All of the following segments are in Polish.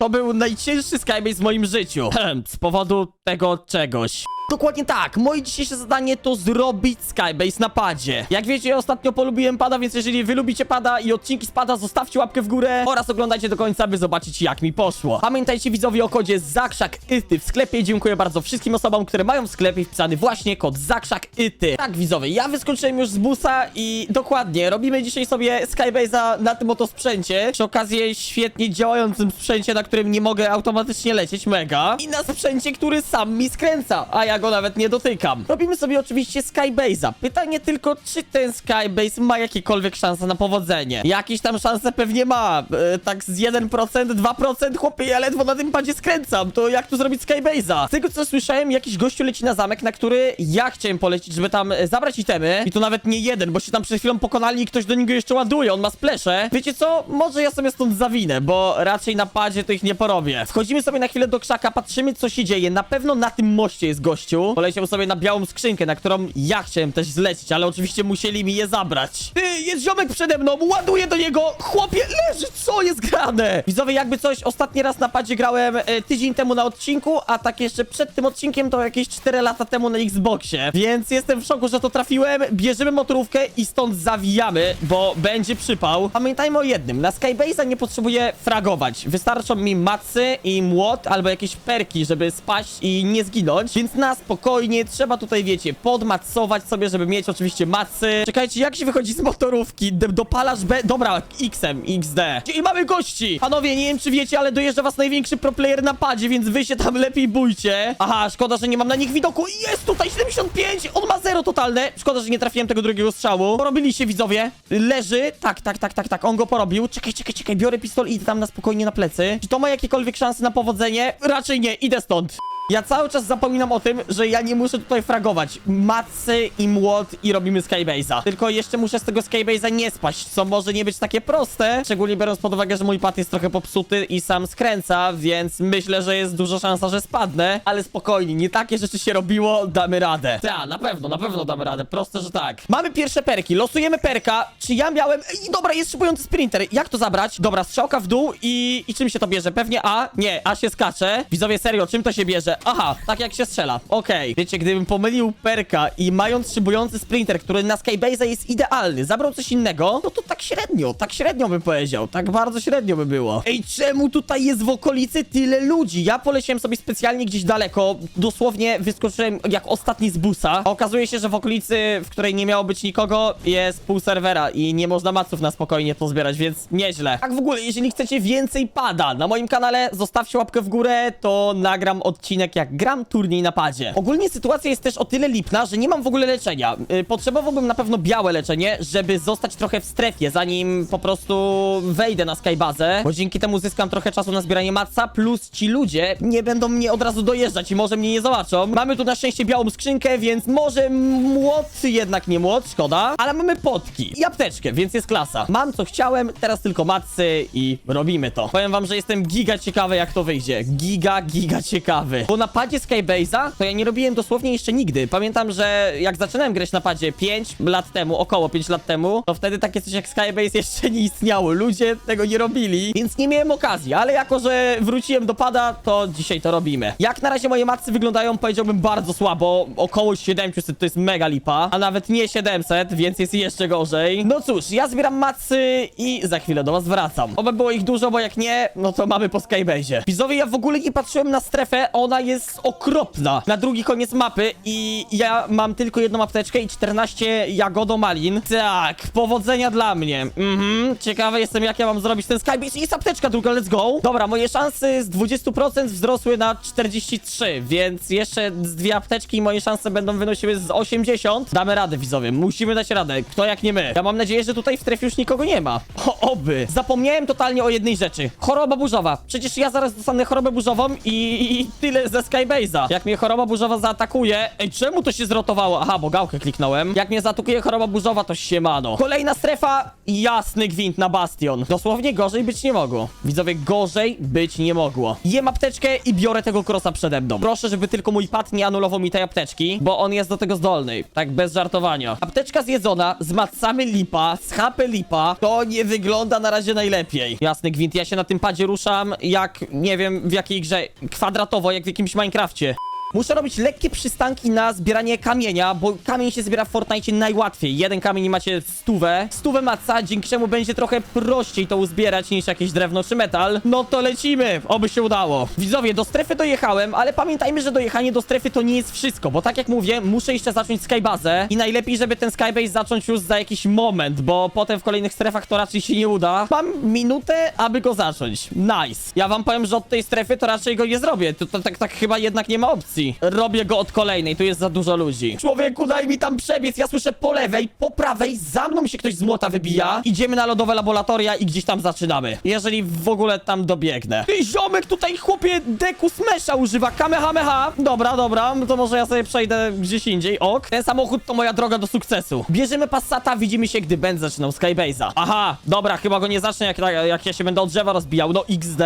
To był najcięższy Skybase w moim życiu. Z powodu tego czegoś. Dokładnie tak, moje dzisiejsze zadanie to zrobić Skybase na padzie. Jak wiecie, ostatnio polubiłem pada, więc jeżeli wy lubicie pada i odcinki z pada, zostawcie łapkę w górę oraz oglądajcie do końca, by zobaczyć jak mi poszło. Pamiętajcie widzowie o kodzie ZAKRZAKYTY w sklepie. Dziękuję bardzo wszystkim osobom, które mają w sklepie wpisany właśnie kod ZAKRZAKYTY. Tak widzowie, ja wyskoczyłem już z busa i dokładnie, robimy dzisiaj sobie Skybase'a na tym oto sprzęcie. Przy okazji świetnie działającym sprzęcie, na którym nie mogę automatycznie lecieć, mega. I na sprzęcie, który sam mi skręca, a ja go nawet nie dotykam. Robimy sobie oczywiście Skybase'a. Pytanie tylko, czy ten Skybase ma jakiekolwiek szanse na powodzenie. Jakieś tam szanse pewnie ma. E, tak z 1%, 2%, chłopie, ja ledwo na tym padzie skręcam. To jak tu zrobić Skybase'a? Z tego co słyszałem, jakiś gościu leci na zamek, na który ja chciałem polecieć, żeby tam e, zabrać itemy. I to nawet nie jeden, bo się tam przed chwilą pokonali i ktoś do niego jeszcze ładuje. On ma splesze. Wiecie co? Może ja sobie stąd zawinę, bo raczej na padzie to ich nie porobię. Wchodzimy sobie na chwilę do krzaka, patrzymy co się dzieje. Na pewno na tym moście jest gościu. Poleciał sobie na białą skrzynkę, na którą ja chciałem też zlecieć, ale oczywiście musieli mi je zabrać. Ty, jest ziomek przede mną, ładuję do niego. Chłopie, leży, co jest grane? Widzowie, jakby coś, ostatni raz na padzie grałem e, tydzień temu na odcinku, a tak jeszcze przed tym odcinkiem to jakieś 4 lata temu na Xboxie. Więc jestem w szoku, że to trafiłem. Bierzemy motorówkę i stąd zawijamy, bo będzie przypał. Pamiętajmy o jednym, na Skybase'a nie potrzebuję fragować. Wystarczą mi macy i młot, albo jakieś perki, żeby spaść i nie zginąć. Więc na spokojnie trzeba tutaj, wiecie, podmacować sobie, żeby mieć oczywiście macy. Czekajcie, jak się wychodzi z motorówki? D dopalasz B... Dobra, X-em, XD. I mamy gości! Panowie, nie wiem czy wiecie, ale dojeżdża was największy pro player na padzie, więc wy się tam lepiej bójcie. Aha, szkoda, że nie mam na nich widoku. Jest tutaj 75! On ma zero totalne. Szkoda, że nie trafiłem tego drugiego strzału. Porobili się widzowie. Leży. Tak, tak, tak, tak, tak. On go porobił. Czekaj, czekaj, czekaj. Biorę pistol i idę tam na spokojnie na plecy. Czy to ma jakiekolwiek szanse na powodzenie? Raczej nie. Idę stąd. Ja cały czas zapominam o tym, że ja nie muszę tutaj fragować. Macy i młot i robimy Skybase'a. Tylko jeszcze muszę z tego Skybase'a nie spaść, co może nie być takie proste. Szczególnie biorąc pod uwagę, że mój pad jest trochę popsuty i sam skręca, więc myślę, że jest duża szansa, że spadnę. Ale spokojnie, nie takie rzeczy się robiło, damy radę. Tak, na pewno, na pewno damy radę. Proste, że tak. Mamy pierwsze perki, losujemy perka. Czy ja miałem... Ej, dobra, jest szybujący sprinter. Jak to zabrać? Dobra, strzałka w dół i... I czym się to bierze? Pewnie A? Nie, A się skacze. Widzowie, serio, czym to się bierze? Aha, tak jak się strzela. Okej. Wiecie, gdybym pomylił perka i mając szybujący sprinter, który na Skybase'a jest idealny, zabrał coś innego, no to tak średnio, tak średnio bym powiedział. Tak bardzo średnio by było. Ej, czemu tutaj jest w okolicy tyle ludzi? Ja poleciałem sobie specjalnie gdzieś daleko, dosłownie wyskoczyłem jak ostatni z busa. Okazuje się, że w okolicy, w której nie miało być nikogo, jest pół serwera i nie można maców na spokojnie pozbierać, więc nieźle. Tak w ogóle, jeżeli chcecie więcej pada na moim kanale, zostawcie łapkę w górę, to nagram odcinek jak gram turniej na padzie. Ogólnie sytuacja jest też o tyle lipna, że nie mam w ogóle leczenia. Yy, potrzebowałbym na pewno białe leczenie, żeby zostać trochę w strefie, zanim po prostu wejdę na skybazę, bo dzięki temu zyskam trochę czasu na zbieranie matca, plus ci ludzie nie będą mnie od razu dojeżdżać i może mnie nie zobaczą. Mamy tu na szczęście białą skrzynkę, więc może młot, jednak nie młot, szkoda, ale mamy potki i apteczkę, więc jest klasa. Mam co chciałem, teraz tylko matcy i robimy to. Powiem wam, że jestem giga ciekawy jak to wyjdzie. Giga, giga ciekawy. Bo na padzie Skybase'a to ja nie robiłem dosłownie jeszcze nigdy. Pamiętam, że jak zaczynałem grać na padzie 5 lat temu, około 5 lat temu, to wtedy takie coś jak Skybase jeszcze nie istniało. Ludzie tego nie robili, więc nie miałem okazji, ale jako, że wróciłem do pada, to dzisiaj to robimy. Jak na razie moje matcy wyglądają, powiedziałbym bardzo słabo. Około 700 to jest mega lipa, a nawet nie 700, więc jest jeszcze gorzej. No cóż, ja zbieram matcy i za chwilę do was wracam. Oby było ich dużo, bo jak nie, no to mamy po Skybase'ie. Widzowie, ja w ogóle nie patrzyłem na strefę, ona jest okropna. Na drugi koniec mapy i ja mam tylko jedną apteczkę i 14 jagodomalin. Tak, powodzenia dla mnie. Mhm, ciekawy jestem jak ja mam zrobić ten Skybase. Jest apteczka druga, let's go. Dobra, moje szanse z 20% wzrosły na 43, więc jeszcze z dwie apteczki i moje szanse będą wynosiły z 80. Damy radę, widzowie, musimy dać radę. Kto jak nie my. Ja mam nadzieję, że tutaj w trefie już nikogo nie ma. O, oby. Zapomniałem totalnie o jednej rzeczy. Choroba burzowa. Przecież ja zaraz dostanę chorobę burzową i, i tyle ze Skybase'a. Jak mnie choroba burzowa zaatakuje... Ej, czemu to się zrotowało? Aha, bo gałkę kliknąłem. Jak mnie zaatakuje choroba burzowa, to siemano. Kolejna strefa, jasny gwint na bastion. Dosłownie gorzej być nie mogło. Widzowie, gorzej być nie mogło. Jem apteczkę i biorę tego krosa przede mną. Proszę, żeby tylko mój pad nie anulował mi tej apteczki, bo on jest do tego zdolny. Tak bez żartowania. Apteczka zjedzona, zmacamy lipa, z HP lipa. To nie wygląda na razie najlepiej. Jasny gwint, ja się na tym padzie ruszam jak, nie wiem w jakiej grze, kwadratowo, jak w jakimś Minecrafcie. Muszę robić lekkie przystanki na zbieranie kamienia, bo kamień się zbiera w Fortnite najłatwiej. Jeden kamień i macie stówę. Stówę maca, dzięki czemu będzie trochę prościej to uzbierać niż jakieś drewno czy metal. No to lecimy, oby się udało. Widzowie, do strefy dojechałem, ale pamiętajmy, że dojechanie do strefy to nie jest wszystko, bo tak jak mówię, muszę jeszcze zacząć skybazę i najlepiej, żeby ten skybase zacząć już za jakiś moment, bo potem w kolejnych strefach to raczej się nie uda. Mam minutę, aby go zacząć. Nice. Ja wam powiem, że od tej strefy to raczej go nie zrobię. To, tak, tak chyba jednak nie ma opcji. Robię go od kolejnej, tu jest za dużo ludzi. Człowieku, daj mi tam przebiec. Ja słyszę po lewej, po prawej, za mną się ktoś z młota wybija. Idziemy na lodowe laboratoria i gdzieś tam zaczynamy. Jeżeli w ogóle tam dobiegnę. Ty ziomek tutaj, chłopie, deku smesza używa. Kamehameha. Dobra, dobra, to może ja sobie przejdę gdzieś indziej. Ok. Ten samochód to moja droga do sukcesu. Bierzemy Passata, widzimy się, gdy Ben zaczynał Skybase'a. Aha, dobra, chyba go nie zacznę, jak, jak ja się będę od drzewa rozbijał. No XD.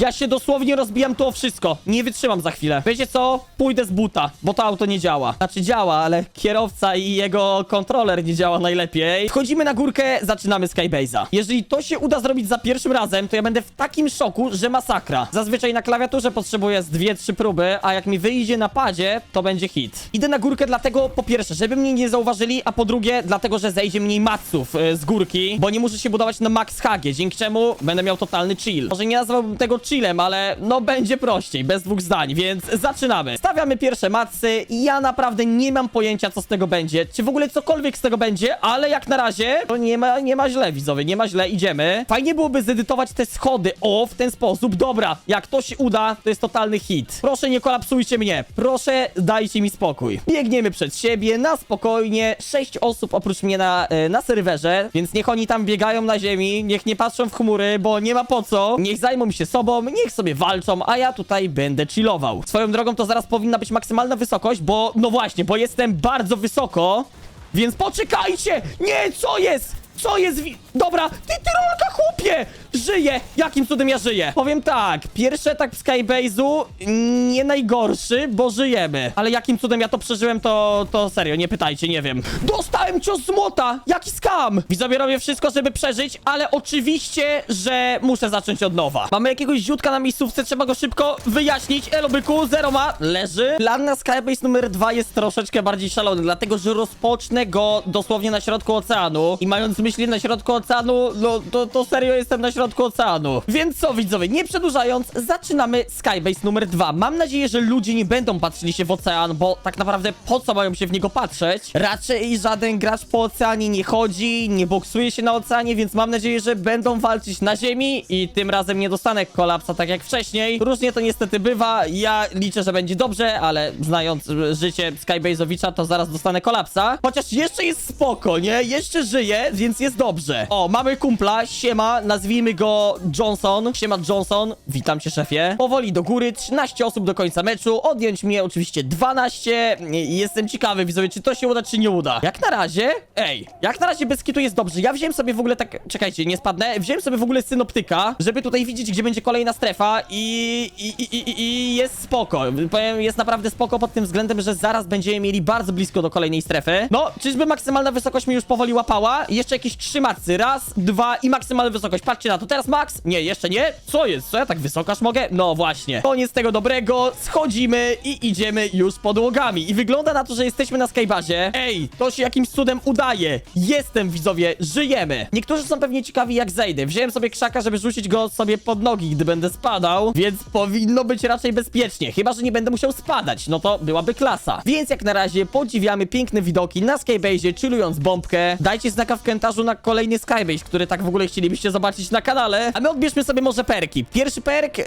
Ja się dosłownie rozbijam to o wszystko. Nie wytrzymam za chwilę. Wiecie co? Pójdę z buta, bo to auto nie działa. Znaczy działa, ale kierowca i jego kontroler nie działa najlepiej. Wchodzimy na górkę, zaczynamy Skybase'a. Jeżeli to się uda zrobić za pierwszym razem, to ja będę w takim szoku, że masakra. Zazwyczaj na klawiaturze potrzebuję z dwie, trzy próby, a jak mi wyjdzie na padzie, to będzie hit. Idę na górkę dlatego, po pierwsze, żeby mnie nie zauważyli, a po drugie, dlatego, że zejdzie mniej maców y, z górki, bo nie muszę się budować na max hagie, dzięki czemu będę miał totalny chill. Może nie nazwałbym tego chillem, ale no będzie prościej, bez dwóch zdań, więc zaczynamy. Stawiamy pierwsze macy i ja naprawdę nie mam pojęcia, co z tego będzie, czy w ogóle cokolwiek z tego będzie, ale jak na razie to nie ma, nie ma źle, widzowie, nie ma źle, idziemy. Fajnie byłoby zedytować te schody, o, w ten sposób, dobra, jak to się uda, to jest totalny hit. Proszę nie kolapsujcie mnie, proszę dajcie mi spokój. Biegniemy przed siebie, na spokojnie, sześć osób oprócz mnie na, e, na serwerze, więc niech oni tam biegają na ziemi, niech nie patrzą w chmury, bo nie ma po co, niech zajmą się sobą, niech sobie walczą, a ja tutaj będę chillował. Swoją drogą to zaraz powinna być maksymalna wysokość, bo, no właśnie, bo jestem bardzo wysoko, więc poczekajcie! Nie, co jest? Co jest? Wi- Dobra, ty tyrolka, chłopie! Żyję! Jakim cudem ja żyję? Powiem tak, pierwszy etap Skybase'u nie najgorszy, bo żyjemy. Ale jakim cudem ja to przeżyłem, to, to serio, nie pytajcie, nie wiem. Dostałem cios z młota! Jaki skam! Widzowie, robię wszystko, żeby przeżyć, ale oczywiście, że muszę zacząć od nowa. Mamy jakiegoś ziutka na miejscówce, trzeba go szybko wyjaśnić. Elo, byku, zero ma, leży. Plan na Skybase numer dwa jest troszeczkę bardziej szalony, dlatego, że rozpocznę go dosłownie na środku oceanu i mając myśli na środku oceanu, no to, to serio jestem na środku oceanu. Więc co, widzowie, nie przedłużając, zaczynamy Skybase numer dwa. Mam nadzieję, że ludzie nie będą patrzyli się w ocean, bo tak naprawdę po co mają się w niego patrzeć? Raczej żaden gracz po oceanie nie chodzi, nie boksuje się na oceanie, więc mam nadzieję, że będą walczyć na ziemi i tym razem nie dostanę kolapsa tak jak wcześniej. Różnie to niestety bywa, ja liczę, że będzie dobrze, ale znając e, życie Skybase'owicza, to zaraz dostanę kolapsa. Chociaż jeszcze jest spoko, nie? Jeszcze żyje, więc jest dobrze. O, mamy kumpla, siema, nazwijmy go Johnson. Siema Johnson, witam cię szefie. Powoli do góry, 13 osób do końca meczu, odjąć mnie oczywiście 12. Jestem ciekawy, widzowie, czy to się uda, czy nie uda. Jak na razie, ej, jak na razie bez kitu jest dobrze. Ja wziąłem sobie w ogóle tak, czekajcie, nie spadnę, wziąłem sobie w ogóle synoptyka, żeby tutaj widzieć, gdzie będzie kolejna strefa i, i, i, i, i jest spoko. Powiem, jest naprawdę spoko pod tym względem, że zaraz będziemy mieli bardzo blisko do kolejnej strefy. No, czyżby maksymalna wysokość mi już powoli łapała? Jeszcze jakieś trzy macy. Raz, dwa i maksymalna wysokość. Patrzcie na to. Teraz max? Nie, jeszcze nie. Co jest? Co ja tak wysoko aż mogę? No właśnie. Koniec tego dobrego. Schodzimy i idziemy już podłogami. I wygląda na to, że jesteśmy na skybazie. Ej, to się jakimś cudem udaje. Jestem, widzowie. Żyjemy. Niektórzy są pewnie ciekawi, jak zejdę. Wziąłem sobie krzaka, żeby rzucić go sobie pod nogi, gdy będę spadał, więc powinno być raczej bezpiecznie. Chyba, że nie będę musiał spadać. No to byłaby klasa. Więc jak na razie podziwiamy piękne widoki na skybazie, chillując bombkę. Dajcie znaka w komentarzu na kolejny Skybase, który tak w ogóle chcielibyście zobaczyć na kanale. A my odbierzmy sobie może perki. Pierwszy perk, e,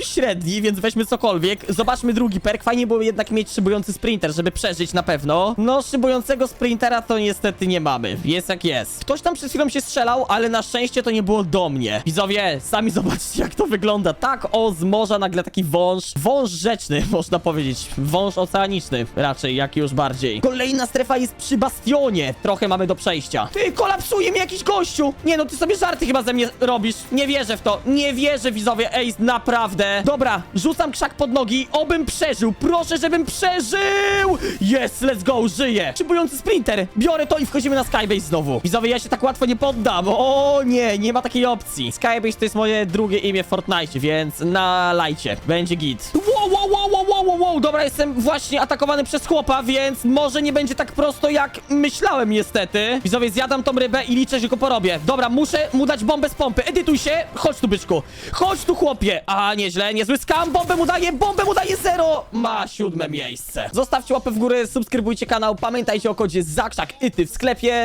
średni, więc weźmy cokolwiek. Zobaczmy drugi perk. Fajnie było jednak mieć szybujący sprinter, żeby przeżyć na pewno. No, szybującego sprintera to niestety nie mamy. Jest jak jest. Ktoś tam przed chwilą się strzelał, ale na szczęście to nie było do mnie. Widzowie, sami zobaczcie jak to wygląda. Tak, o, z morza nagle taki wąż. Wąż rzeczny, można powiedzieć. Wąż oceaniczny raczej, jak już bardziej. Kolejna strefa jest przy bastionie. Trochę mamy do przejścia. Ty, kolapsuje mi jakiś gościu. Nie no, ty sobie żarty chyba ze mnie robisz. Nie wierzę w to. Nie wierzę, widzowie. Ej, naprawdę. Dobra, rzucam krzak pod nogi. Obym przeżył. Proszę, żebym przeżył. Yes, let's go, żyję. Szybujący sprinter. Biorę to i wchodzimy na Skybase znowu. Widzowie, ja się tak łatwo nie poddam. O nie, nie ma takiej opcji. Skybase to jest moje drugie imię w Fortnite, więc na lajcie. Będzie git. Wow, wow, wow, wow, wow, wow, wow. Dobra, jestem właśnie atakowany przez chłopa, więc może nie będzie tak prosto, jak myślałem niestety. Widzowie, zjadam tą rybę i liczę, że go porobię. Dobra, muszę mu dać bombę z pompy. Edytuj się. Chodź tu, byczku. Chodź tu, chłopie. A, nieźle, niezły skam. Bombę mu daje, bombę mu daje zero. Ma siódme miejsce. Zostawcie łapę w górę, subskrybujcie kanał. Pamiętajcie o kodzie ZAKRZAK i ty w sklepie.